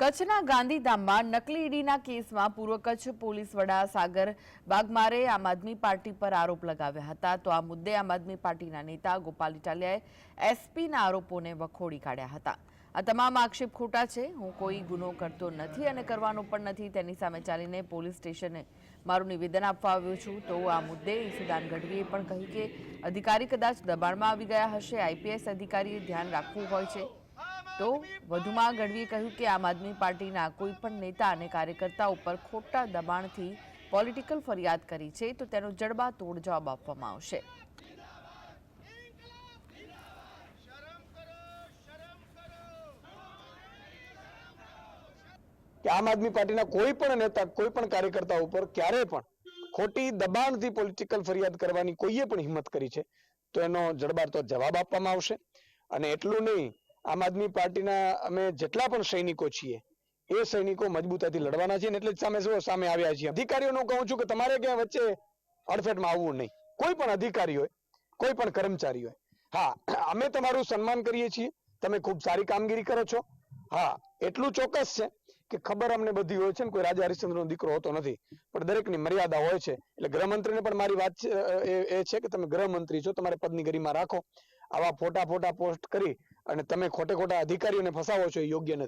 કચ્છના ગાંધીધામમાં નકલી ઈડીના કેસમાં પૂર્વ કચ્છ પોલીસ વડા સાગર બાગમારે આમ આદમી પાર્ટી પર આરોપ લગાવ્યા હતા. તો આ મુદ્દે આમ આદમી પાર્ટીના નેતા ગોપાલ ઇટાલિયાએ એસપીના આરોપોને વખોડી કાઢ્યા હતા. આ તમામ આક્ષેપ ખોટા છે. હું કોઈ ગુનો કરતો નથી અને કરવાનો પણ નથી. તેની સામે ચાલીને પોલીસ સ્ટેશને મારું નિવેદન આપવા આવ્યો છું. તો આ મુદ્દે ઈસુદાન ગઢવીએ પણ કહ્યું કે અધિકારી કદાચ દબાણમાં આવી ગયા હશે. આઈપીએસ અધિકારીએ ધ્યાન રાખવું હોય છે. તો વધુમાં ગઢવીએ કહ્યું કે આમ આદમી પાર્ટીના કોઈ પણ નેતા અને કાર્યકર્તા ઉપર ખોટા દબાણથી પોલિટિકલ ફરિયાદ કરી છે, તો તેનો જડબાતોડ જવાબ આપવામાં આવશે. કે આમ આદમી પાર્ટીના કોઈ પણ નેતા, કોઈ પણ કાર્યકર્તા ઉપર ક્યારે પણ ખોટી દબાણથી પોલિટિકલ ફરિયાદ કરવાની કોઈએ પણ હિંમત કરી છે, તો એનો જડબાતો જવાબ આપવામાં આવશે. અને એટલું નહીં આમ આદમી પાર્ટીના અમે જેટલા પણ સૈનિકો છીએ, એ સૈનિકો મજબૂતાથી લડવાના છે એટલે સામે શું સામે આવ્યા છીએ. અધિકારીઓનું કહું છું કે તમારે ક્યાંય વચ્ચે અડફેટમાં આવવું નહીં. કોઈ પણ અધિકારી હોય, કોઈ પણ કર્મચારી હોય, હા, અમે તમારું સન્માન કરીએ છીએ. તમે ખૂબ સારી કામગીરી કરો છો. હા, એટલું ચોક્કસ છે કે ખબર અમને બધી હોય છે ને, કોઈ રાજા હરિશ્ચંદ્રનો દીકરો હોતો નથી. પણ દરેકની મર્યાદા હોય છે. એટલે ગૃહમંત્રીને પણ મારી વાત એ છે કે તમે ગૃહમંત્રી છો, તમારે પદની ગરિમા રાખો. આવા ફોટા ફોટા પોસ્ટ કરી અને તમે ખોટે ખોટા અધિકારીઓને ફસાવો છો એ યોગ્ય નથી.